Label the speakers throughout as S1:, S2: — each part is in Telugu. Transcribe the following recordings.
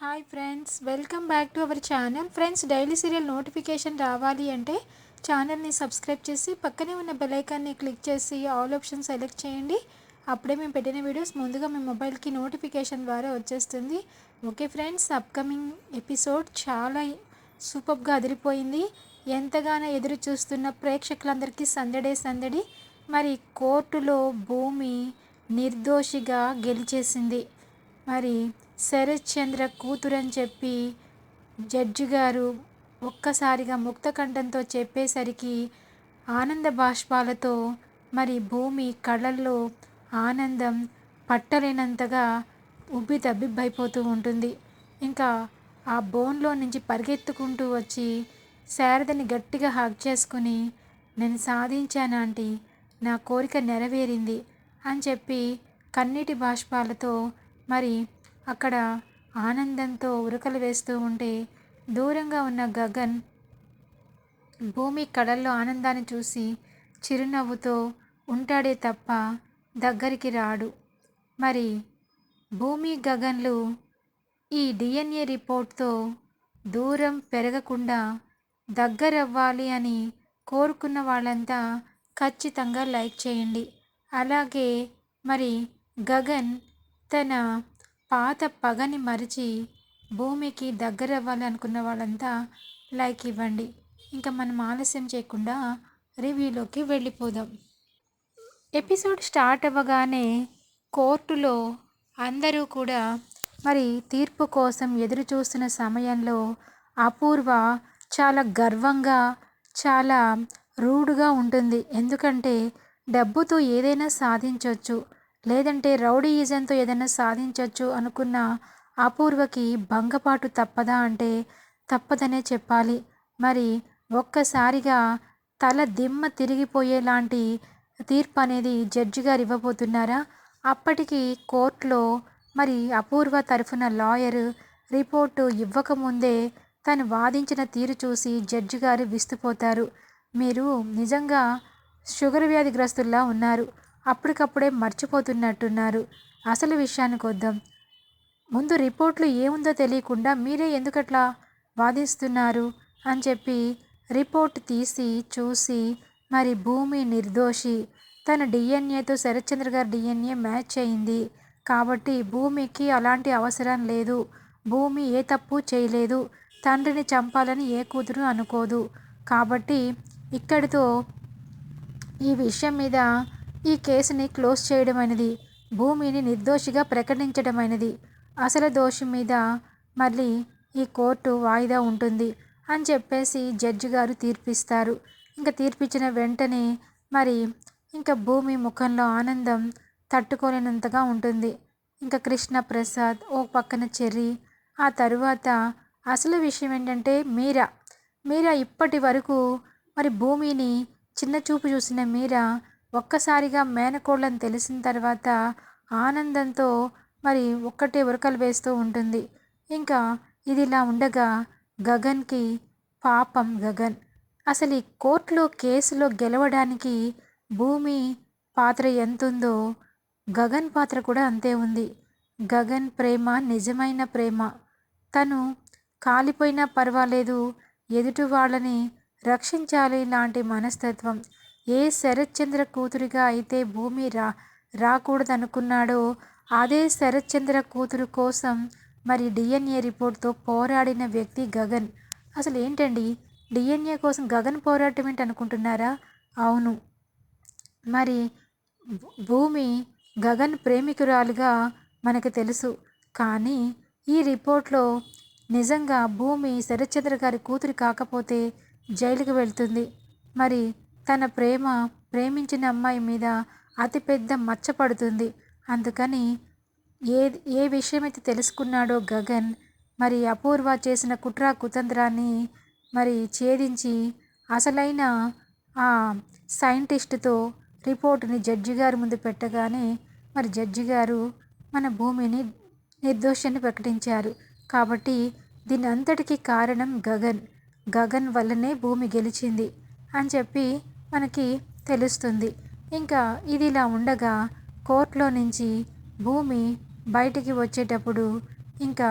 S1: Hi friends welcome back to our channel friends daily serial notification రావాలి అంటే ఛానల్ని సబ్స్క్రైబ్ చేసి పక్కనే ఉన్న బెలైకాన్ని క్లిక్ చేసి ఆల్ ఆప్షన్ సెలెక్ట్ చేయండి. అప్పుడే మేము పెట్టిన వీడియోస్ ముందుగా మీ మొబైల్కి నోటిఫికేషన్ ద్వారా వచ్చేస్తుంది. ఓకే ఫ్రెండ్స్ అప్కమింగ్ ఎపిసోడ్ చాలా సూపర్గా అదిరిపోయింది. ఎంతగానో ఎదురు చూస్తున్న ప్రేక్షకులందరికీ సందడే సందడి. మరి కోర్టులో భూమి నిర్దోషిగా గెలిచేసింది. మరి శరత్ చంద్ర కూతురని చెప్పి జడ్జి గారు ఒక్కసారిగా ముక్తకంఠంతో చెప్పేసరికి ఆనంద బాష్పాలతో మరి భూమి కళ్ళల్లో ఆనందం పట్టలేనంతగా ఉబ్బి తబ్బిబ్బైపోతూ ఉంటుంది. ఇంకా ఆ బోన్లో నుంచి పరిగెత్తుకుంటూ వచ్చి శారదని గట్టిగా హగ్ చేసుకుని నేను సాధించాను ఆంటీ నా కోరిక నెరవేరింది అని చెప్పి కన్నీటి బాష్పాలతో మరి అక్కడ ఆనందంతో ఉరకలు వేస్తూ ఉంటే దూరంగా ఉన్న గగన్ భూమి కళల్లో ఆనందాన్ని చూసి చిరునవ్వుతో ఉంటాడే తప్ప దగ్గరికి రాడు. మరి భూమి గగన్లు ఈ డిఎన్ఏ రిపోర్ట్తో దూరం పెరగకుండా దగ్గరవ్వాలి అని కోరుకున్న వాళ్ళంతా ఖచ్చితంగా లైక్ చేయండి. అలాగే మరి గగన్ తన పాత పగని మరిచి భూమికి దగ్గర అవ్వాలనుకున్న వాళ్ళంతా లైక్ ఇవ్వండి. ఇంకా మనం ఆలస్యం చేయకుండా రివ్యూలోకి వెళ్ళిపోదాం. ఎపిసోడ్ స్టార్ట్ అవ్వగానే కోర్టులో అందరూ కూడా మరి తీర్పు కోసం ఎదురు చూస్తున్న సమయంలో అపూర్వ చాలా గర్వంగా చాలా రూడ్గా ఉంటుంది. ఎందుకంటే డబ్బుతో ఏదైనా సాధించవచ్చు లేదంటే రౌడీయిజంతో ఏదైనా సాధించవచ్చు అనుకున్న అపూర్వకి భంగపాటు తప్పదా అంటే తప్పదనే చెప్పాలి. మరి ఒక్కసారిగా తల దిమ్మ తిరిగిపోయేలాంటి తీర్పు అనేది జడ్జి గారు ఇవ్వబోతున్నారా అప్పటికి కోర్టులో మరి అపూర్వ తరఫున లాయర్ రిపోర్టు ఇవ్వకముందే తను వాదించిన తీరు చూసి జడ్జి గారు విస్తుపోతారు. మీరు నిజంగా షుగర్ వ్యాధిగ్రస్తుల్లా ఉన్నారు. అప్పటికప్పుడే మర్చిపోతున్నట్టున్నారు. అసలు విషయానికి వద్దాం. ముందు రిపోర్ట్లు ఏముందో తెలియకుండా మీరే ఎందుకట్లా వాదిస్తున్నారు అని చెప్పి రిపోర్ట్ తీసి చూసి మరి భూమి నిర్దోషి. తన డిఎన్ఏతో శరత్చంద్ర గారి డిఎన్ఏ మ్యాచ్ అయింది. కాబట్టి భూమికి అలాంటి అవసరం లేదు. భూమి ఏ తప్పు చేయలేదు. తండ్రిని చంపాలని ఏ కూతురు అనుకోదు. కాబట్టి ఇక్కడితో ఈ విషయం మీద ఈ కేసుని క్లోజ్ చేయడమైనది. భూమిని నిర్దోషిగా ప్రకటించడమైనది. అసలు దోషి మీద మళ్ళీ ఈ కోర్టు వాయిదా ఉంటుంది అని చెప్పేసి జడ్జి గారు తీర్పిస్తారు. ఇంకా తీర్పిచ్చిన వెంటనే మరి ఇంకా భూమి ముఖంలో ఆనందం తట్టుకోలేనంతగా ఉంటుంది. ఇంకా కృష్ణ ప్రసాద్ ఓ పక్కన చెర్రి ఆ తరువాత అసలు విషయం ఏంటంటే మీరా? మీరా ఇప్పటి వరకు మరి భూమిని చిన్న చూపు చూసిన మీరా? ఒక్కసారిగా మేనకోళ్ళని తెలిసిన తర్వాత ఆనందంతో మరి ఒక్కటే ఉరకలు వేస్తూ ఉంటుంది. ఇంకా ఇదిలా ఉండగా గగన్కి పాపం గగన్. అసలు ఈ కోర్టులో కేసులో గెలవడానికి భూమి పాత్ర ఎంతుందో గగన్ పాత్ర కూడా అంతే ఉంది. గగన్ ప్రేమ నిజమైన ప్రేమ. తను కాలిపోయినా పర్వాలేదు ఎదుటి వాళ్ళని రక్షించాలి లాంటి మనస్తత్వం. ఏ శరత్చంద్ర కూతురిగా అయితే భూమి రా రాకూడదనుకున్నాడో అదే శరత్చంద్ర కూతురు కోసం మరి డిఎన్ఏ రిపోర్ట్తో పోరాడిన వ్యక్తి గగన్. అసలు ఏంటండి? డిఎన్ఏ కోసం గగన్ పోరాటం ఏంటి అనుకుంటున్నారా అవును. మరి భూమి గగన్ ప్రేమికురాలుగా మనకు తెలుసు. కానీ ఈ రిపోర్ట్లో నిజంగా భూమి శరత్చంద్ర గారి కూతురు కాకపోతే జైలుకి వెళ్తుంది. మరి తన ప్రేమ ప్రేమించిన అమ్మాయి మీద అతిపెద్ద మచ్చ పడుతుంది. అందుకని ఏ ఏ విషయమైతే తెలుసుకున్నాడో గగన్ మరి అపూర్వ చేసిన కుట్ర కుతంత్రాన్ని మరి ఛేదించి అసలైన ఆ సైంటిస్టుతో రిపోర్టుని జడ్జి గారి ముందు పెట్టగానే మరి జడ్జి గారు మన భూమిని నిర్దోషాన్ని ప్రకటించారు. కాబట్టి దీని అంతటికీ కారణం గగన్. గగన్ వల్లనే భూమి గెలిచింది అని చెప్పి మనకి తెలుస్తుంది. ఇంకా ఇది ఇలా ఉండగా కోర్టులో నుంచి భూమి బయటికి వచ్చేటప్పుడు ఇంకా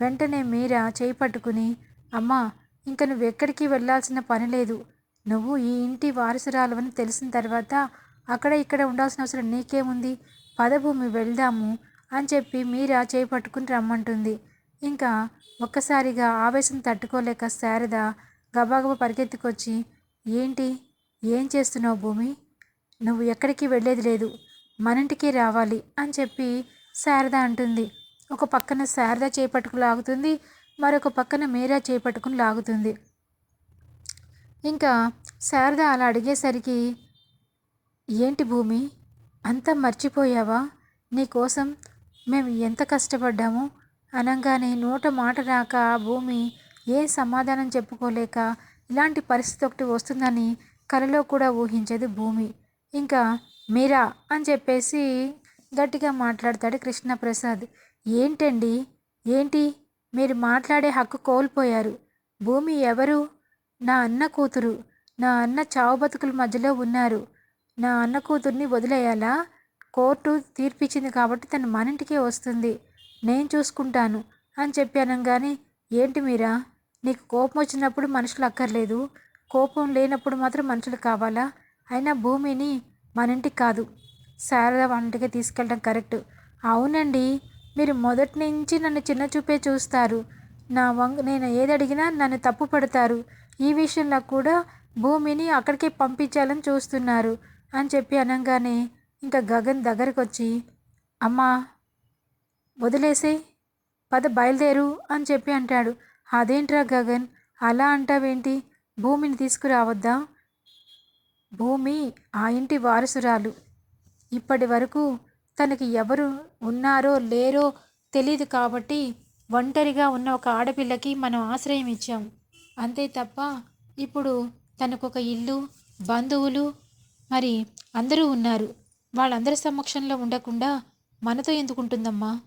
S1: వెంటనే మీరా చేయి పట్టుకుని అమ్మా ఇంక నువ్వు ఎక్కడికి వెళ్ళాల్సిన పని లేదు. నువ్వు ఈ ఇంటి వారసురాలు అని తెలిసిన తర్వాత అక్కడ ఇక్కడ ఉండాల్సిన అవసరం నీకేముంది? పదభూమి వెళ్దాము అని చెప్పి మీరా చేయి పట్టుకుని రమ్మంటుంది. ఇంకా ఒక్కసారిగా ఆవేశం తట్టుకోలేక శారద గబాగబా పరిగెత్తుకొచ్చి ఏంటి? ఏం చేస్తున్నావు భూమి? నువ్వు ఎక్కడికి వెళ్ళేది లేదు. మన ఇంటికి రావాలి అని చెప్పి శారద అంటుంది. ఒక పక్కన శారద చేపట్టుకు లాగుతుంది మరొక పక్కన మీరా చేపట్టుకుని లాగుతుంది. ఇంకా శారద అలా అడిగేసరికి ఏంటి భూమి? అంతా మర్చిపోయావా? నీకోసం మేము ఎంత కష్టపడ్డాము? అనగానే నోట మాట రాక భూమి ఏం సమాధానం చెప్పుకోలేక ఇలాంటి పరిస్థితి ఒకటి వస్తుందని కలలో కూడా ఊహించదు భూమి. ఇంకా మీరా? అని చెప్పేసి గట్టిగా మాట్లాడతాడు కృష్ణప్రసాద్. ఏంటండి? ఏంటి? మీరు మాట్లాడే హక్కు కోల్పోయారు. భూమి ఎవరు? నా అన్న కూతురు. నా అన్న చావు బతుకుల మధ్యలో ఉన్నారు. నా అన్న కూతుర్ని వదిలేయాలా? కోర్టు తీర్పిచ్చింది కాబట్టి తను మన ఇంటికే వస్తుంది. నేను చూసుకుంటాను. అని చెప్పి అనగానే ఏంటి మీరా? నీకు కోపం వచ్చినప్పుడు మనుషులు అక్కర్లేదు. కోపం లేనప్పుడు మాత్రం మనుషులు కావాలా? అయినా భూమిని మన ఇంటికి కాదు. శారద వంటికి తీసుకెళ్ళడం కరెక్ట్. అవునండి. మీరు మొదటి నుంచి నన్ను చిన్న చూపే చూస్తారు. నా వంగ నేను ఏది అడిగినా నన్ను తప్పు పడతారు. ఈ విషయంలో కూడా భూమిని అక్కడికే పంపించాలని చూస్తున్నారు అని చెప్పి అనగానే ఇంకా గగన్ దగ్గరకు వచ్చి అమ్మా వదిలేసే పద బయలుదేరు అని చెప్పి అంటాడు. అదేంట్రా గగన్? అలా అంటావేంటి? భూమిని తీసుకురావద్దా? భూమి ఆ ఇంటి వారసురాలు. ఇప్పటి వరకు తనకి ఎవరు ఉన్నారో లేరో తెలియదు కాబట్టి ఒంటరిగా ఉన్న ఒక ఆడపిల్లకి మనం ఆశ్రయం ఇచ్చాం. అంతే తప్ప ఇప్పుడు తనకు ఒక ఇల్లు బంధువులు మరి అందరూ ఉన్నారు. వాళ్ళందరి సమక్షంలో ఉండకుండా మనతో ఎందుకుంటుందమ్మా?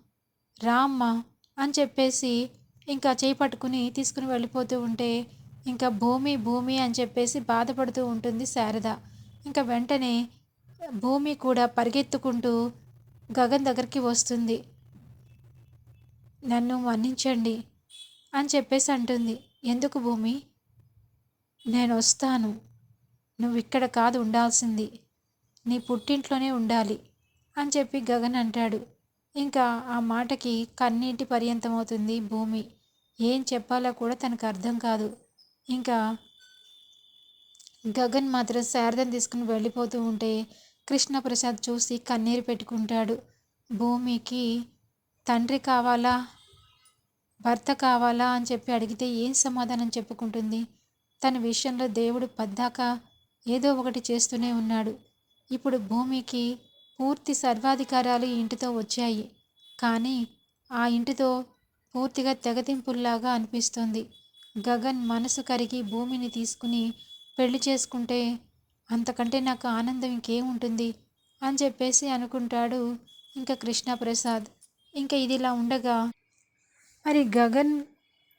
S1: రామ్మా అని చెప్పేసి ఇంకా చేయి పట్టుకుని తీసుకుని వెళ్ళిపోతూ ఉంటే ఇంకా భూమి భూమి అని చెప్పేసి బాధపడుతూ ఉంటుంది శారద. ఇంకా వెంటనే భూమి కూడా పరిగెత్తుకుంటూ గగన్ దగ్గరికి వస్తుంది. నన్ను మన్నించండి అని చెప్పేసి అంటుంది. ఎందుకు భూమి? నేను వస్తాను. నువ్వు ఇక్కడ కాదు ఉండాల్సింది. నీ పుట్టింట్లోనే ఉండాలి అని చెప్పి గగన్ అంటాడు. ఇంకా ఆ మాటకి కన్నీటి పర్యంతమవుతుంది భూమి. ఏం చెప్పాలో కూడా తనకు అర్థం కాదు. ఇంకా గగన్ మాత్రం శారదను తీసుకుని వెళ్ళిపోతూ ఉంటే కృష్ణప్రసాద్ చూసి కన్నీరు పెట్టుకుంటాడు. భూమికి తండ్రి కావాలా? భర్త కావాలా అని చెప్పి అడిగితే ఏం సమాధానం చెప్పుకుంటుంది? తన విషయంలో దేవుడు పద్దాక ఏదో ఒకటి చేస్తూనే ఉన్నాడు. ఇప్పుడు భూమికి పూర్తి సర్వాధికారాలు ఇంటితో వచ్చాయి. కానీ ఆ ఇంటితో పూర్తిగా తెగతింపుల్లాగా అనిపిస్తుంది. గగన్ మనసు కరిగి భూమిని తీసుకుని పెళ్ళి చేసుకుంటే అంతకంటే నాకు ఆనందం ఇంకేముంటుంది అని చెప్పేసి అనుకుంటాడు ఇంకా కృష్ణప్రసాద్. ఇంకా ఇది ఇలా ఉండగా మరి గగన్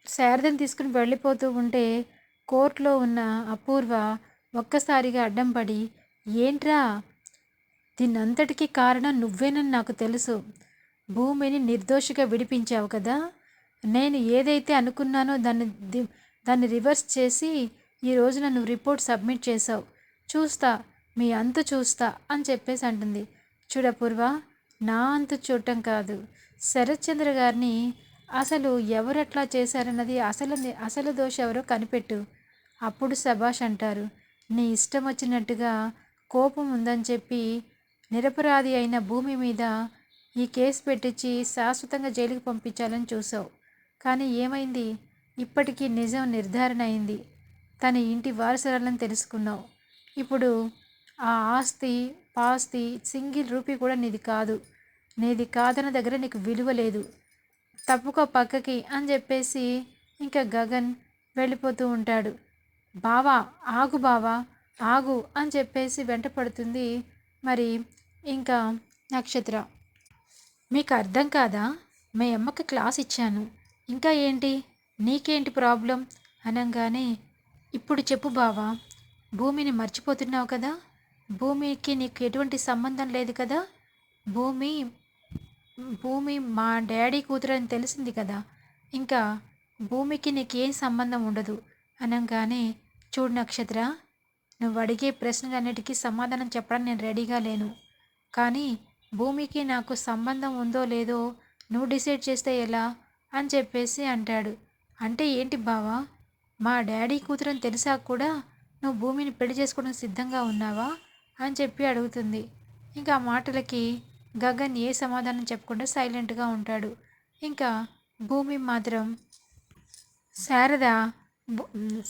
S1: శారదని తీసుకుని వెళ్ళిపోతూ ఉంటే కోర్టులో ఉన్న అపూర్వ ఒక్కసారిగా అడ్డం పడి ఏంట్రా? దీన్నంతటికీ కారణం నువ్వేనని నాకు తెలుసు. భూమిని నిర్దోషిగా విడిపించావు కదా? నేను ఏదైతే అనుకున్నానో దాన్ని దాన్ని రివర్స్ చేసి ఈ రోజున నువ్వు రిపోర్ట్ సబ్మిట్ చేసావు. చూస్తా మీ అంతు చూస్తా అని చెప్పేసి అంటుంది. చూడపూర్వ నా అంతు చూడటం కాదు. శరత్చంద్ర గారిని అసలు ఎవరట్లా చేశారన్నది అసలు అసలు దోష ఎవరో కనిపెట్టు. అప్పుడు సభాష్ అంటారు నీ ఇష్టం వచ్చినట్టుగా కోపం ఉందని చెప్పి నిరపరాధి అయిన భూమి మీద ఈ కేసు పెట్టించి శాశ్వతంగా జైలుకి పంపించాలని చూసావు. కానీ ఏమైంది? ఇప్పటికీ నిజం నిర్ధారణ అయింది. తన ఇంటి వారసురాలని తెలుసుకున్నావు. ఇప్పుడు ఆ ఆస్తి పాస్తి సింగిల్ రూపీ కూడా నీది కాదు. నీది కాదన్న దగ్గర నీకు విలువ లేదు. తప్పుకో పక్కకి అని చెప్పేసి ఇంకా గగన్ వెళ్ళిపోతూ ఉంటాడు. బావా ఆగు బావా ఆగు అని చెప్పేసి వెంటపడుతుంది మరి ఇంకా నక్షత్ర. మీకు అర్థం కాదా? మీ అమ్మకి క్లాస్ ఇచ్చాను. ఇంకా ఏంటి? నీకేంటి ప్రాబ్లం? అనగానే ఇప్పుడు చెప్పు బావా భూమిని మర్చిపోతున్నావు కదా? భూమికి నీకు ఎటువంటి సంబంధం లేదు కదా? భూమి భూమి మా డాడీ కూతురు అని తెలిసింది కదా? ఇంకా భూమికి నీకేం సంబంధం ఉండదు? అనగానే చూడు నక్షత్ర నువ్వు అడిగే ప్రశ్నలన్నిటికీ సమాధానం చెప్పడానికి నేను రెడీగా లేను. కానీ భూమికి నాకు సంబంధం ఉందో లేదో నువ్వు డిసైడ్ చేస్తే ఎలా? అని చెప్పేసి అంటాడు. అంటే ఏంటి బావా? మా డాడీ కూతురని తెలిసా కూడా నువ్వు భూమిని పెళ్ళి చేసుకోవడం సిద్ధంగా ఉన్నావా? అని చెప్పి అడుగుతుంది. ఇంకా ఆ మాటలకి గగన్ ఏ సమాధానం చెప్పకుండా సైలెంట్గా ఉంటాడు. ఇంకా భూమి మాత్రం శారద మీర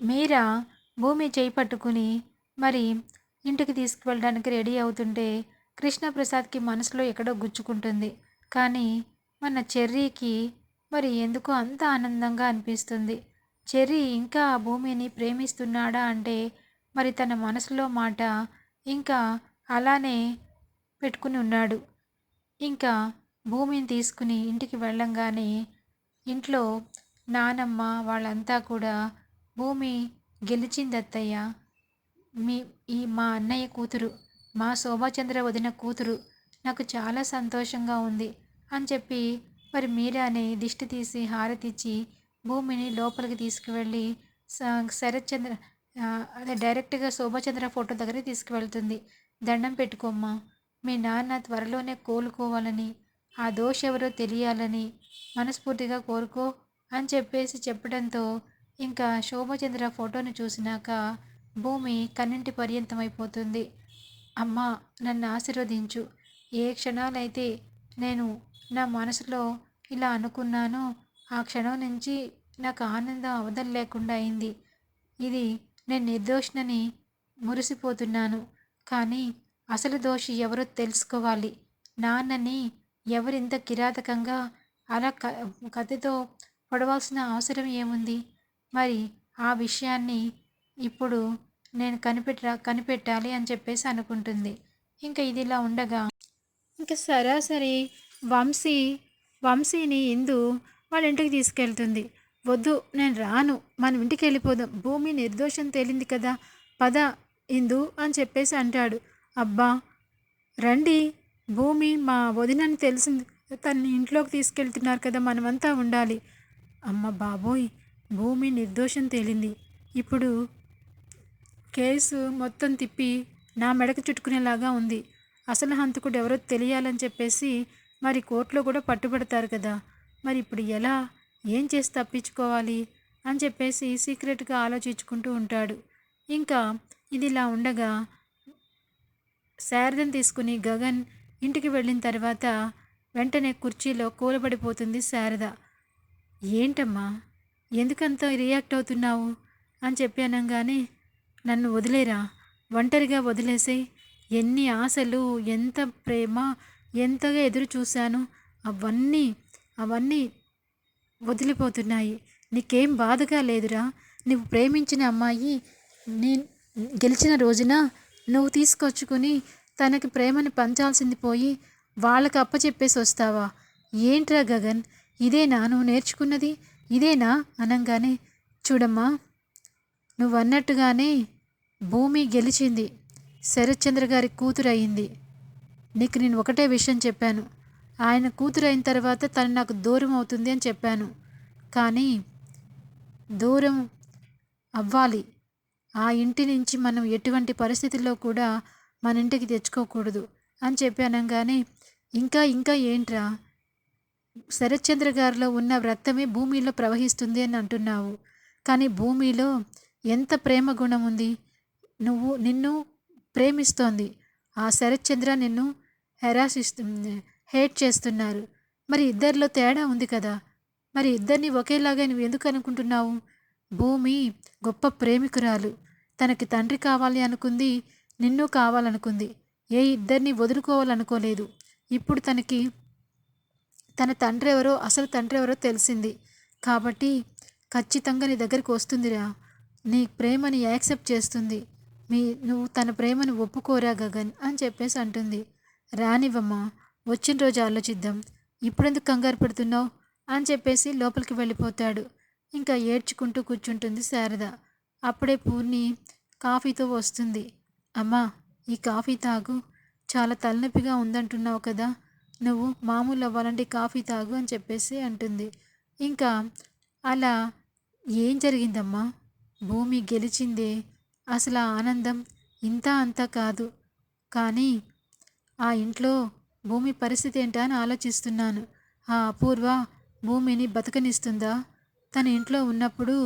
S1: మీరా భూమి చేయి పట్టుకుని మరి ఇంటికి తీసుకువెళ్ళడానికి రెడీ అవుతుంటే కృష్ణప్రసాద్కి మనసులో ఎక్కడో గుచ్చుకుంటుంది. కానీ మన చెర్రీకి మరి ఎందుకో అంత ఆనందంగా అనిపిస్తుంది? చెర్రీ ఇంకా ఆ భూమిని ప్రేమిస్తున్నాడా అంటే మరి తన మనసులో మాట ఇంకా అలానే పెట్టుకుని ఉన్నాడు. ఇంకా భూమిని తీసుకుని ఇంటికి వెళ్ళంగానే ఇంట్లో నానమ్మ వాళ్ళంతా కూడా భూమి గెలిచిందత్తయ్య. మీ ఈ మా అన్నయ్య కూతురు మా శోభాచంద్ర వదిన కూతురు నాకు చాలా సంతోషంగా ఉంది. అని చెప్పి మరి మీరాని దిష్టి తీసి హారతిచ్చి భూమిని లోపలికి తీసుకువెళ్ళి స- అదే డైరెక్ట్గా శోభచంద్ర ఫోటో దగ్గరికి తీసుకువెళ్తుంది. దండం పెట్టుకోమ్మా. మీ నాన్న త్వరలోనే కోలుకోవాలని ఆ దోష ఎవరో తెలియాలని మనస్ఫూర్తిగా కోరుకో అని చెప్పేసి చెప్పడంతో ఇంకా శోభచంద్ర ఫోటోను చూసినాక భూమి కన్నింటి పర్యంతమైపోతుంది. అమ్మా నన్ను ఆశీర్వదించు. ఏ క్షణాలైతే నేను నా మనసులో ఇలా అనుకున్నాను. ఆ క్షణం నుంచి నాకు ఆనందం అవధం లేకుండా అయింది. ఇది నేను నిర్దోషినని మురిసిపోతున్నాను. కానీ అసలు దోషి ఎవరో తెలుసుకోవాలి. నాన్నని ఎవరింత కిరాతకంగా అలా క కథతో పొడవాల్సిన అవసరం ఏముంది? మరి ఆ విషయాన్ని ఇప్పుడు నేను కనిపెట్ట కనిపెట్టాలి అని చెప్పేసి అనుకుంటుంది. ఇంకా ఇది ఇలా ఉండగా ఇంకా సరాసరి వంశీ వంశీని ఇందు వాళ్ళ ఇంటికి తీసుకెళ్తుంది. వద్దు నేను రాను. మనం ఇంటికి వెళ్ళిపోదాం. భూమి నిర్దోషం తేలింది కదా. పద ఇందు అని చెప్పేసి అంటాడు. అబ్బా రండి. భూమి మా వదినని తెలిసింది. తన్ని ఇంట్లోకి తీసుకెళ్తున్నారు కదా. మనమంతా ఉండాలి. అమ్మ బాబోయ్ భూమి నిర్దోషం తేలింది. ఇప్పుడు కేసు మొత్తం తిప్పి నా మెడకు చుట్టుకునేలాగా ఉంది. అసలు హంతకుడు ఎవరో తెలియాలని చెప్పేసి మరి కోర్టులో కూడా పట్టుబడతారు కదా. మరి ఇప్పుడు ఎలా? ఏం చేసి తప్పించుకోవాలి? అని చెప్పేసి సీక్రెట్గా ఆలోచించుకుంటూ ఉంటాడు. ఇంకా ఇది ఇలా ఉండగా శారదను తీసుకుని గగన్ ఇంటికి వెళ్ళిన తర్వాత వెంటనే కుర్చీలో కూలబడిపోతుంది శారద. ఏంటమ్మా? ఎందుకంత రియాక్ట్ అవుతున్నావు? అని చెప్పి అనగానే నన్ను వదిలేరా? ఒంటరిగా వదిలేసే ఎన్ని ఆశలు ఎంత ప్రేమ ఎంతగా ఎదురు చూశాను అవన్నీ అవన్నీ వదిలిపోతున్నాయి. నీకేం బాధగా లేదురా? నువ్వు ప్రేమించిన అమ్మాయి నీ గెలిచిన రోజున నువ్వు తీసుకొచ్చుకుని తనకి ప్రేమను పంచాల్సింది పోయి వాళ్ళకి అప్పచెప్పేసి వస్తావా? ఏంట్రా గగన్? ఇదేనా నువ్వు నేర్చుకున్నది? ఇదేనా అనంగానే చూడమ్మా నువ్వు అన్నట్టుగానే భూమి గెలిచింది. శరత్చంద్ర గారి కూతురు అయింది నీకు నేను ఒకటే విషయం చెప్పాను. ఆయన కూతురు అయిన తర్వాత తను నాకు దూరం అవుతుంది అని చెప్పాను. కానీ దూరం అవ్వాలి. ఆ ఇంటి నుంచి మనం ఎటువంటి పరిస్థితుల్లో కూడా మన ఇంటికి తెచ్చుకోకూడదు అని చెప్పాను కానీ ఇంకా ఇంకా ఏంట్రా? శరత్చంద్ర గారిలో ఉన్న రక్తమే భూమిలో ప్రవహిస్తుంది అని అంటున్నావు. కానీ భూమిలో ఎంత ప్రేమ గుణం ఉంది? నువ్వు నిన్ను ప్రేమిస్తోంది. ఆ శరత్చంద్ర నిన్ను హెరాసిస్తు హేట్ చేస్తున్నారు. మరి ఇద్దరిలో తేడా ఉంది కదా. మరి ఇద్దరిని ఒకేలాగా నువ్వు ఎందుకు అనుకుంటున్నావు? భూమి గొప్ప ప్రేమికురాలు. తనకి తండ్రి కావాలి అనుకుంది నిన్ను కావాలనుకుంది. ఏ ఇద్దరిని వదులుకోవాలనుకోలేదు. ఇప్పుడు తనకి తన తండ్రి ఎవరో అసలు తండ్రి ఎవరో తెలిసింది. కాబట్టి ఖచ్చితంగా నీ దగ్గరికి వస్తుందిరా. నీ ప్రేమని యాక్సెప్ట్ చేస్తుంది. మీ నువ్వు తన ప్రేమను ఒప్పుకోరా గగన్ అని చెప్పేసి అంటుంది. రానివ్వమ్మా వచ్చిన రోజు ఆలోచిద్దాం. ఇప్పుడెందుకు కంగారు పెడుతున్నావు అని చెప్పేసి లోపలికి వెళ్ళిపోతాడు. ఇంకా ఏడ్చుకుంటూ కూర్చుంటుంది శారద. అప్పుడే పూర్ణి కాఫీతో వస్తుంది. అమ్మా ఈ కాఫీ తాగు. చాలా తలనొప్పిగా ఉందంటున్నావు కదా. నువ్వు మామూలు అవ్వాలంటే కాఫీ తాగు అని చెప్పేసి అంటుంది. ఇంకా అలా ఏం జరిగిందమ్మా? భూమి గెలిచిందే అసలు ఆనందం ఇంత అంత కాదు. కానీ ఆ ఇంట్లో భూమి పరిస్థితి ఏంటా అని ఆలోచిస్తున్నాను. ఆ అపూర్వ భూమిని బతకనిస్తుందా? తన ఇంట్లో ఉన్నప్పుడు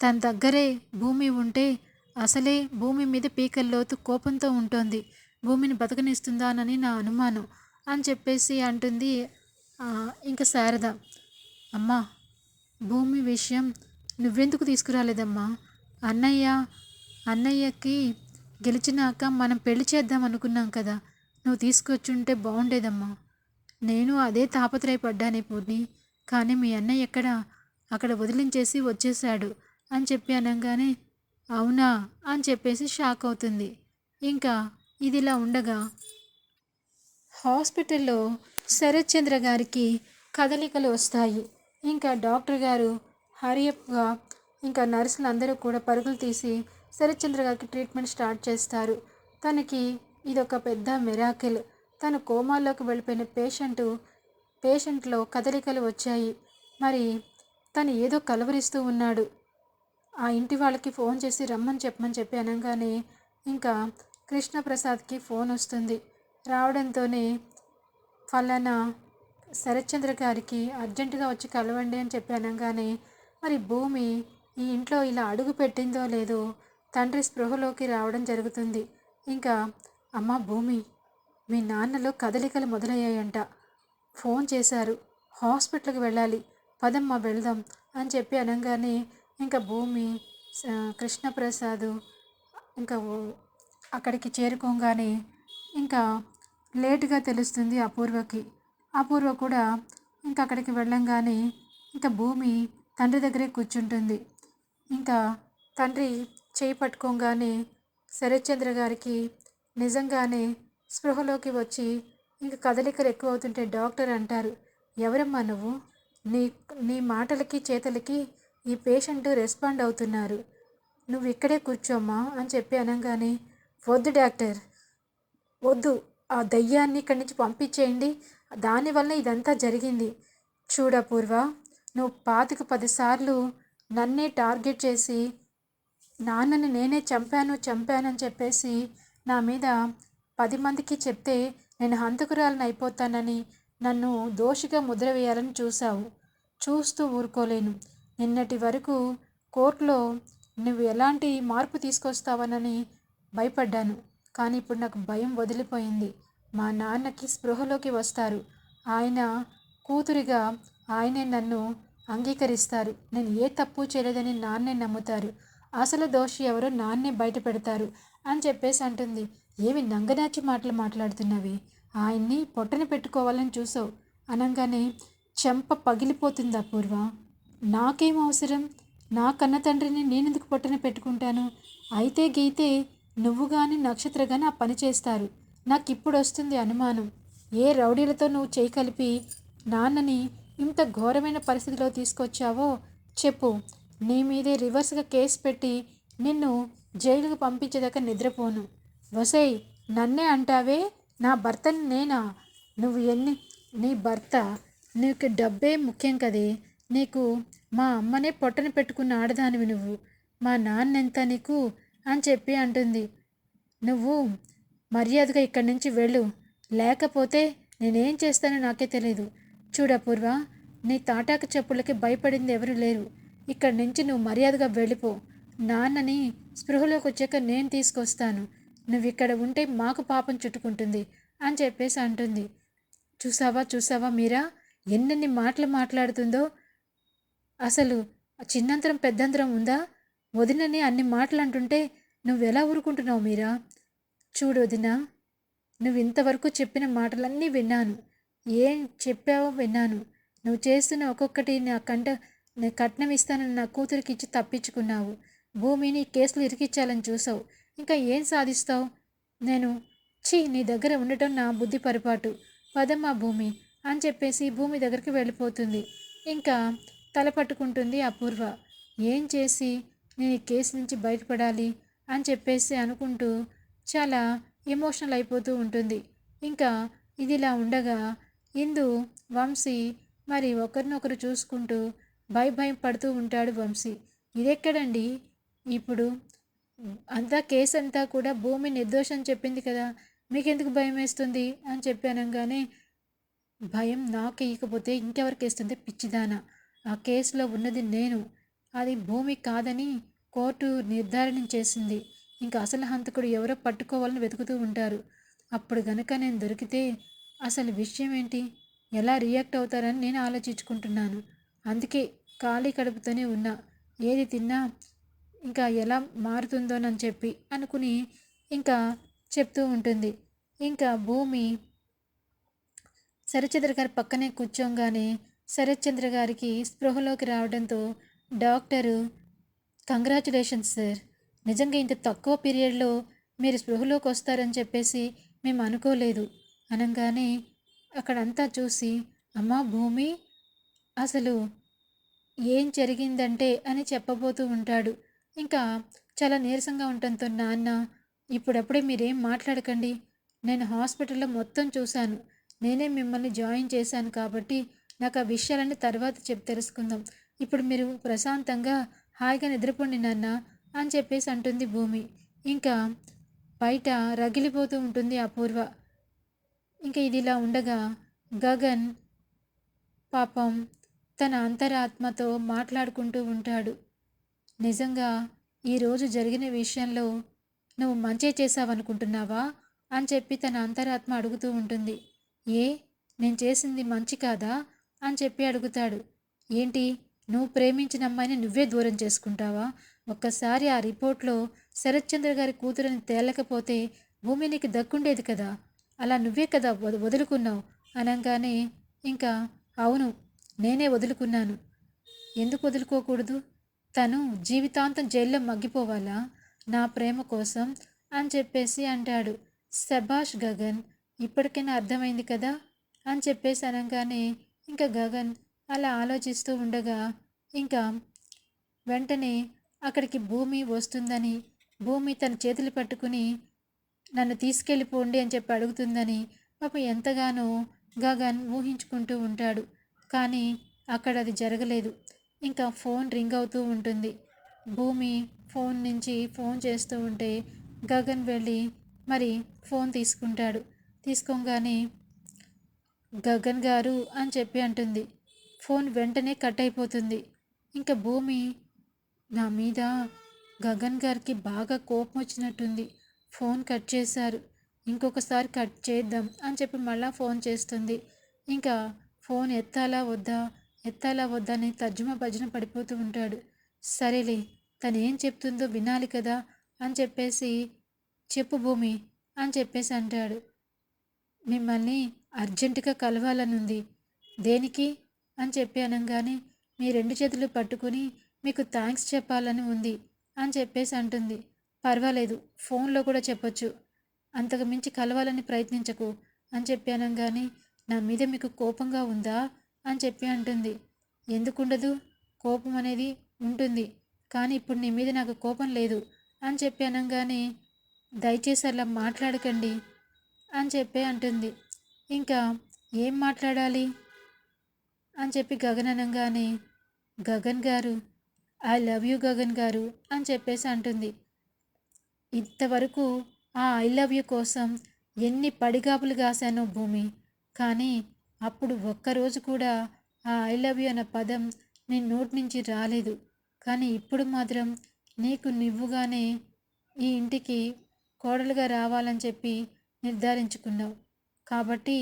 S1: తన దగ్గరే భూమి ఉంటే అసలే భూమి మీద పీకల్లోతు కోపంతో ఉంటుంది. భూమిని బతకనిస్తుందానని నా అనుమానం అని చెప్పేసి అంటుంది ఇంకా శారద. అమ్మా భూమి విషయం నువ్వెందుకు తీసుకురాలేదమ్మా? అన్నయ్య అన్నయ్యకి గెలిచినాక మనం పెళ్ళి చేద్దాం అనుకున్నాం కదా. నువ్వు తీసుకొచ్చుంటే బాగుండేదమ్మా నేను అదే తాపత్రయపడ్డానే పూర్ణి. కానీ మీ అన్నయ్య ఎక్కడ? అక్కడ వదిలించేసి వచ్చేసాడు అని చెప్పి అనగానే అవునా? అని చెప్పేసి షాక్ అవుతుంది. ఇంకా ఇదిలా ఉండగా హాస్పిటల్లో శరత్చంద్ర గారికి కదలికలు వస్తాయి. ఇంకా డాక్టర్ గారు హరియప్గా ఇంకా నర్సులు అందరూ కూడా పరుగులు తీసి శరత్చంద్ర గారికి ట్రీట్మెంట్ స్టార్ట్ చేస్తారు. తనకి ఇదొక పెద్ద మిరాకిల్. తను కోమాలోకి వెళ్ళిపోయిన పేషెంటు పేషెంట్లో కదలికలు వచ్చాయి. మరి తను ఏదో కలవరిస్తూ ఉన్నాడు. ఆ ఇంటి వాళ్ళకి ఫోన్ చేసి రమ్మని చెప్పమని చెప్పి అనగానే ఇంకా కృష్ణప్రసాద్కి ఫోన్ వస్తుంది. రావడంతోనే ఫలానా శరత్చంద్ర గారికి అర్జెంటుగా వచ్చి కలవండి అని చెప్పి అనగానే మరి భూమి ఈ ఇంట్లో ఇలా అడుగు పెట్టిందో లేదో తండ్రి స్పృహలోకి రావడం జరుగుతుంది. ఇంకా అమ్మ భూమి మీ నాన్నలో కదలికలు మొదలయ్యాయంట. ఫోన్ చేశారు. హాస్పిటల్కి వెళ్ళాలి. పదమ్మా వెళ్దాం అని చెప్పి అనగానే ఇంకా భూమి కృష్ణప్రసాద్ ఇంకా అక్కడికి చేరుకోగానే ఇంకా లేటుగా తెలుస్తుంది అపూర్వకి. అపూర్వ కూడా ఇంకా అక్కడికి వెళ్ళంగానే ఇంకా భూమి తండ్రి దగ్గరే కూర్చుంటుంది. ఇంకా తండ్రి చేయి పట్టుకోగానే శరత్చంద్ర గారికి నిజంగానే స్పృహలోకి వచ్చి ఇంక కదలికలు ఎక్కువ అవుతుంటే డాక్టర్ అంటారు ఎవరమ్మా నువ్వు? నీ నీ మాటలకి చేతలకి ఈ పేషెంట్ రెస్పాండ్ అవుతున్నారు. నువ్వు ఇక్కడే కూర్చోమ్మా అని చెప్పి అనగానే వద్దు డాక్టర్ వద్దు. ఆ దయ్యాన్ని ఇక్కడి నుంచి పంపించేయండి. దానివల్ల ఇదంతా జరిగింది. చూడపూర్వ నువ్వు పాతిక పదిసార్లు నన్నే టార్గెట్ చేసి నాన్నని నేనే చంపాను చంపానని చెప్పేసి నా మీద పది మందికి చెప్తే నేను హంతకురాలను అయిపోతానని నన్ను దోషిగా ముద్ర వేయాలని చూశావు. చూస్తూ ఊరుకోలేను. నిన్నటి వరకు కోర్టులో నువ్వు ఎలాంటి మార్పు తీసుకొస్తావనని భయపడ్డాను. కానీ ఇప్పుడు నాకు భయం వదిలిపోయింది. మా నాన్నకి స్పృహలోకి వస్తారు. ఆయన కూతురిగా ఆయనే నన్ను అంగీకరిస్తారు. నేను ఏ తప్పు చేయలేదని నాన్నే నమ్ముతారు. అసలు దోషి ఎవరో నాన్నే బయట పెడతారు అని చెప్పేసి అంటుంది. ఏమి నంగనాచి మాటలు మాట్లాడుతున్నవి? ఆయన్ని పొట్టన పెట్టుకోవాలని చూసావు. అనగానే చెంప పగిలిపోతుంది అపూర్వ నాకేం అవసరం? నా కన్న తండ్రిని నేనెందుకు పొట్టన పెట్టుకుంటాను? అయితే గీతే నువ్వు కానీ నక్షత్ర కానీ ఆ పని చేస్తారు. నాకు ఇప్పుడు వస్తుంది అనుమానం. ఏ రౌడీలతో నువ్వు చేయి కలిపి నాన్నని ఇంత ఘోరమైన పరిస్థితిలో తీసుకొచ్చావో చెప్పు. నీ మీదే రివర్స్గా కేసు పెట్టి నిన్ను జైలుకు పంపించేదాకా నిద్రపోను. వసై నన్నే అంటావే? నా భర్తని నేనా? నువ్వు ఎన్ని నీ భర్త నీకు డబ్బే ముఖ్యం కదే. నీకు మా అమ్మనే పొట్టని పెట్టుకున్న ఆడదానివి నువ్వు. మా నాన్న ఎంత నీకు? అని చెప్పి అంటుంది. నువ్వు మర్యాదగా ఇక్కడి నుంచి వెళ్ళు. లేకపోతే నేనేం చేస్తానో నాకే తెలియదు చూడపూర్వ నీ తాటాకు చెప్పులకి భయపడింది ఎవరు లేరు. ఇక్కడి నుంచి నువ్వు మర్యాదగా వెళ్ళిపో. నాన్నని స్పృహలోకి వచ్చాక నేను తీసుకొస్తాను. నువ్వు ఇక్కడ ఉంటే మాకు పాపం చుట్టుకుంటుంది అని చెప్పేసి అంటుంది. చూసావా చూసావా మీరా? ఎన్నెన్ని మాటలు మాట్లాడుతుందో? అసలు చిన్నంతరం పెద్దంతరం ఉందా? వదినని అన్ని మాటలు అంటుంటే నువ్వు ఎలా ఊరుకుంటున్నావు మీరా? చూడు వదిన నువ్వు ఇంతవరకు చెప్పిన మాటలన్నీ విన్నాను. ఏం చెప్పావో విన్నాను. నువ్వు చేస్తున్న ఒక్కొక్కటి నా కంట కట్నం ఇస్తానని నా కూతురికి ఇచ్చి తప్పించుకున్నావు. భూమిని కేసులు ఇరికిచ్చాలని చూసావు. ఇంకా ఏం సాధిస్తావు? నేను ఛీ నీ దగ్గర ఉండటం నా బుద్ధి పొరపాటు. పదమ్మా భూమి అని చెప్పేసి భూమి దగ్గరికి వెళ్ళిపోతుంది. ఇంకా తల పట్టుకుంటుంది అపూర్వ. ఏం చేసి నేను ఈ కేసు నుంచి బయటపడాలి అని చెప్పేసి అనుకుంటూ చాలా ఎమోషనల్ అయిపోతూ ఉంటుంది. ఇంకా ఇదిలా ఉండగా ఇందు వంశీ మరి ఒకరినొకరు చూసుకుంటూ భయం భయం పడుతూ ఉంటాడు వంశీ. ఇదెక్కడండి? ఇప్పుడు అంతా కేసు అంతా కూడా భూమి నిర్దోషం చెప్పింది కదా మీకెందుకు భయం వేస్తుంది అని చెప్పి భయం నాకు ఇకపోతే ఇంకెవరికి వేస్తుంది పిచ్చిదాన? ఆ కేసులో ఉన్నది నేను. అది భూమి కాదని కోర్టు నిర్ధారణ చేసింది. ఇంకా అసలు హంతకుడు ఎవరో పట్టుకోవాలని వెతుకుతూ ఉంటారు. అప్పుడు గనక నేను దొరికితే అసలు విషయం ఏంటి? ఎలా రియాక్ట్ అవుతారని నేను ఆలోచించుకుంటున్నాను. అందుకే ఖాళీ కడుపుతోనే ఉన్నా. ఏది తిన్నా ఇంకా ఎలా మారుతుందోనని చెప్పి అనుకుని ఇంకా చెప్తూ ఉంటుంది. ఇంకా భూమి శరత్చంద్ర గారి పక్కనే కూర్చోగానే శరత్చంద్ర గారికి స్పృహలోకి రావడంతో డాక్టరు కంగ్రాచులేషన్స్ సార్. నిజంగా ఇంత తక్కువ పీరియడ్లో మీరు స్పృహలోకి వస్తారని చెప్పేసి మేము అనుకోలేదు. అనగానే అక్కడంతా చూసి అమ్మా భూమి అసలు ఏం జరిగిందంటే అని చెప్పబోతూ ఉంటాడు. ఇంకా చాలా నీరసంగా ఉండటంతో నాన్న ఇప్పుడప్పుడే మీరేం మాట్లాడకండి. నేను హాస్పిటల్లో మొత్తం చూశాను. నేనే మిమ్మల్ని జాయిన్ చేశాను కాబట్టి నాకు ఆ విషయాలన్నీ తర్వాత చెప్పి తెలుసుకుందాం. ఇప్పుడు మీరు ప్రశాంతంగా హాయిగా నిద్రపోండి నాన్న అని చెప్పేసి అంటుంది భూమి. ఇంకా బయట రగిలిపోతూ ఉంటుంది అపూర్వ. ఇంకా ఇది ఇలా ఉండగా గగన్ పాపం తన అంతరాత్మతో మాట్లాడుకుంటూ ఉంటాడు. నిజంగా ఈరోజు జరిగిన విషయంలో నువ్వు మంచి చేసావనుకుంటున్నావా అని చెప్పి తన అంతరాత్మ అడుగుతూ ఉంటుంది. ఏ? నేను చేసింది మంచి కాదా? అని చెప్పి అడుగుతాడు. ఏంటి? నువ్వు ప్రేమించిన అమ్మాయిని నువ్వే దూరం చేసుకుంటావా? ఒక్కసారి ఆ రిపోర్ట్లో శరత్చంద్ర గారి కూతురని తేలకపోతే భూమి నీకు దక్కుండేది కదా? అలా నువ్వే కదా వదులుకున్నావు? అనగానే ఇంకా అవును నేనే వదులుకున్నాను. ఎందుకు వదులుకోకూడదు? తను జీవితాంతం జైల్లో మగ్గిపోవాలా? నా ప్రేమ కోసం అని చెప్పేసి అంటాడు. సభాష్ గగన్ ఇప్పటికైనా అర్థమైంది కదా? అని చెప్పేసి అనగానే ఇంకా గగన్ అలా ఆలోచిస్తూ ఉండగా ఇంకా వెంటనే అక్కడికి భూమి వస్తుందని భూమి తన చేతులు పట్టుకుని నన్ను తీసుకెళ్ళిపోండి అని చెప్పి అడుగుతుందని పాప ఎంతగానో గగన్ ఊహించుకుంటూ ఉంటాడు. కానీ అక్కడ అది జరగలేదు. ఇంకా ఫోన్ రింగ్ అవుతూ ఉంటుంది. భూమి ఫోన్ నుంచి ఫోన్ చేస్తూ ఉంటే గగన్ వెళ్ళి మరి ఫోన్ తీసుకుంటాడు. తీసుకోగానే గగన్ గారు అని చెప్పి అంటుంది. ఫోన్ వెంటనే కట్ అయిపోతుంది. ఇంకా భూమి నా మీద గగన్ గారికి బాగా కోపం వచ్చినట్టుంది. ఫోన్ కట్ చేశారు. ఇంకొకసారి కట్ చేద్దాం అని చెప్పి మళ్ళీ ఫోన్ చేస్తుంది. ఇంకా ఫోన్ ఎత్తాలా వద్దా? ఎత్తాలా వద్దా అని తర్జుమా భజన పడిపోతూ ఉంటాడు. సరేలే తను ఏం చెప్తుందో వినాలి కదా అని చెప్పేసి చెప్పు భూమి అని చెప్పేసి అంటాడు. మిమ్మల్ని అర్జెంటుగా కలవాలనుంది. దేనికి? అని చెప్పి అనగానే మీ రెండు చేతులు పట్టుకుని మీకు థ్యాంక్స్ చెప్పాలని ఉంది అని చెప్పేసి అంటుంది. పర్వాలేదు ఫోన్లో కూడా చెప్పొచ్చు. అంతకు మించి కలవాలని ప్రయత్నించకు అని చెప్పి అనగానే నా మీద మీకు కోపంగా ఉందా అని చెప్పి అంటుంది. ఎందుకుండదు? కోపం అనేది ఉంటుంది. కానీ ఇప్పుడు నీ మీద నాకు కోపం లేదు అని చెప్పి అనగానే దయచేసి అలా మాట్లాడకండి అని చెప్పి అంటుంది. ఇంకా ఏం మాట్లాడాలి? అని చెప్పి గగన్ అనగానే గగన్ గారు ఐ లవ్ యూ గగన్ గారు అని చెప్పేసి అంటుంది. ఇంతవరకు ఆ ఐ లవ్ యూ కోసం ఎన్ని పడిగాపులు కాశానో భూమి కానీ అప్పుడు ఒక్కరోజు కూడా ఆ ఐ లవ్ యూ అన్న పదం నీ నోటి నుంచి రాలేదు. కానీ ఇప్పుడు మాత్రం నీకు నువ్వుగానే ఈ ఇంటికి కోడలుగా రావాలని చెప్పి నిర్ధారించుకున్నావు. కాబట్టి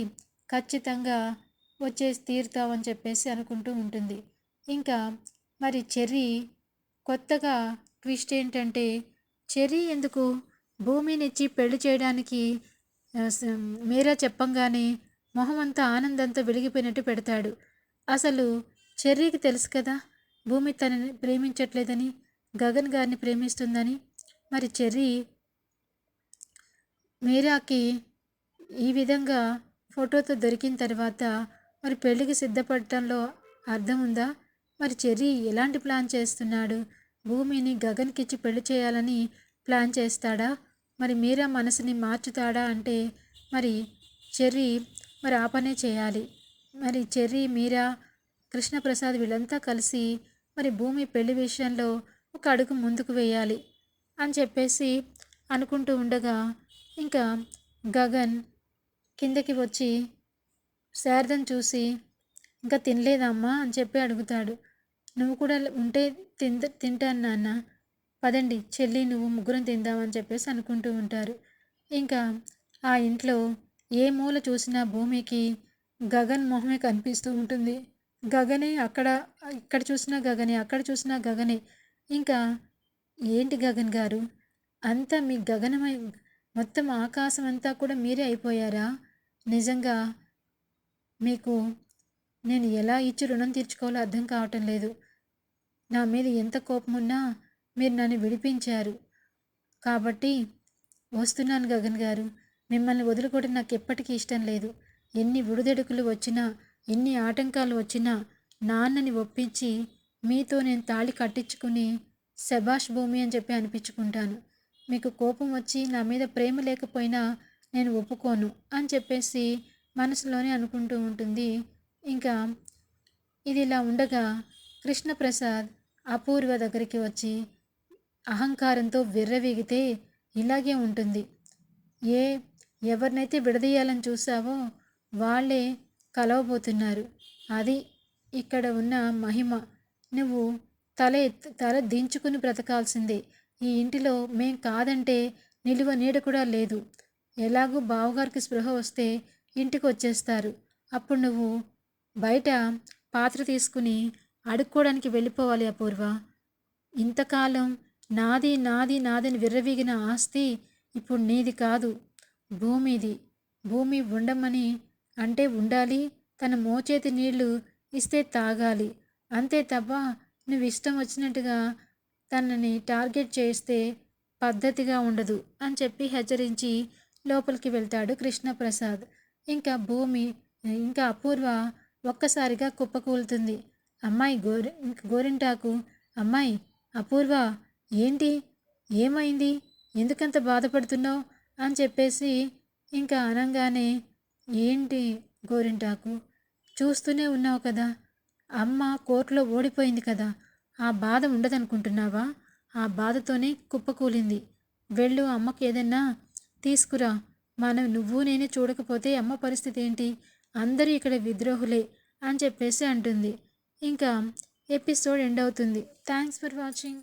S1: ఖచ్చితంగా వచ్చేసి తీరుతావని చెప్పేసి అనుకుంటూ ఉంటుంది. ఇంకా మరి చెర్రీ కొత్తగా ట్విస్ట్ ఏంటంటే చెర్రీ ఎందుకు భూమినిచ్చి పెళ్ళి చేయడానికి మీరా చెప్పంగానే మొహం అంతా ఆనందంతో వెలిగిపోయినట్టు పెడతాడు. అసలు చెర్రీకి తెలుసు కదా భూమి తనని ప్రేమించట్లేదని గగన్ గారిని ప్రేమిస్తుందని. మరి చెర్రీ మీరాకి ఈ విధంగా ఫోటోతో దొరికిన తర్వాత మరి పెళ్ళికి సిద్ధపడటంలో అర్థం ఉందా? మరి చెర్రీ ఎలాంటి ప్లాన్ చేస్తున్నాడు? భూమిని గగన్కిచ్చి పెళ్ళి చేయాలని ప్లాన్ చేస్తాడా? మరి మీరా మనసుని మార్చుతాడా అంటే మరి చెర్రీ మరి ఆ పనే చేయాలి. మరి చెర్రీ మీరా కృష్ణప్రసాద్ వీళ్ళంతా కలిసి మరి భూమి పెళ్ళి విషయంలో ఒక అడుగు ముందుకు వేయాలి అని చెప్పేసి అనుకుంటూ ఉండగా ఇంకా గగన్ కిందకి వచ్చి శారదను చూసి ఇంకా తినలేదమ్మా అని చెప్పి అడుగుతాడు. నువ్వు కూడా ఉంటే తింద తింటాను నాన్న. పదండి చెల్లి నువ్వు ముగ్గురం తిందామని చెప్పేసి అనుకుంటూ ఉంటారు. ఇంకా ఆ ఇంట్లో ఏ మూల చూసినా భూమికి గగన్ మొహమే కనిపిస్తూ ఉంటుంది. గగనే అక్కడ ఇక్కడ చూసినా గగనే అక్కడ చూసినా గగనే. ఇంకా ఏంటి గగన్ గారు? అంతా మీ గగనమై మొత్తం ఆకాశం అంతా కూడా మీరే అయిపోయారా? నిజంగా మీకు నేను ఎలా ఇచ్చి రుణం తీర్చుకోవాలో అర్థం కావటం లేదు. నా మీద ఎంత కోపం ఉన్నా మీరు నన్ను విడిపించారు. కాబట్టి వస్తున్నాను గగన్ గారు. మిమ్మల్ని వదులుకోవడం నాకు ఎప్పటికీ ఇష్టం లేదు. ఎన్ని విడుదడుకులు వచ్చినా ఎన్ని ఆటంకాలు వచ్చినా నాన్నని ఒప్పించి మీతో నేను తాళి కట్టించుకుని శభాష్ భూమి అని చెప్పి అనిపించుకుంటాను. మీకు కోపం వచ్చి నా మీద ప్రేమ లేకపోయినా నేను ఒప్పుకోను అని చెప్పేసి మనసులోనే అనుకుంటూ ఉంటుంది. ఇంకా ఇది ఇలా ఉండగా కృష్ణప్రసాద్ అపూర్వ దగ్గరికి వచ్చి అహంకారంతో విర్రవీగితే ఇలాగే ఉంటుంది. ఏ ఎవరినైతే విడదీయాలని చూసావో వాళ్ళే కలవబోతున్నారు. అది ఇక్కడ ఉన్న మహిమ. నువ్వు తల ఎత్తు తల దించుకుని బ్రతకాల్సిందే. ఈ ఇంటిలో మేం కాదంటే నిలువ నీడ కూడా లేదు. ఎలాగూ బావగారికి స్పృహ వస్తే ఇంటికి వచ్చేస్తారు అప్పుడు నువ్వు బయట పాత్ర తీసుకుని అడుక్కోవడానికి వెళ్ళిపోవాలి అపూర్వ. ఇంతకాలం నాది నాది నాదని విర్రవీగిన ఆస్తి ఇప్పుడు నీది కాదు. భూమిది భూమి ఉండమని అంటే ఉండాలి తన మోచేతి నీళ్ళు ఇస్తే తాగాలి. అంతే తప్ప నువ్వు ఇష్టం వచ్చినట్టుగా తనని టార్గెట్ చేస్తే పద్ధతిగా ఉండదు అని చెప్పి హెచ్చరించి లోపలికి వెళ్తాడు కృష్ణప్రసాద్. ఇంకా భూమి ఇంకా అపూర్వ ఒక్కసారిగా కుప్పకూలుతుంది. అమ్మాయి గోరి గోరింటాకు అమ్మాయి అపూర్వ ఏంటి? ఏమైంది? ఎందుకంత బాధపడుతున్నావు? అని చెప్పేసి ఇంకా అనగానే ఏంటి గోరింటాకు? చూస్తూనే ఉన్నావు కదా. అమ్మ కోర్టులో ఓడిపోయింది కదా. ఆ బాధ ఉండదనుకుంటున్నావా? ఆ బాధతోనే కుప్పకూలింది వెళ్ళు అమ్మకి ఏదన్నా తీసుకురా. మనం నువ్వు నేనే చూడకపోతే అమ్మ పరిస్థితి ఏంటి? అందరూ ఇక్కడ విద్రోహులే అని చెప్పేసి అంటుంది. ఇంకా ఎపిసోడ్ ఎండ్ అవుతుంది. Thanks for watching.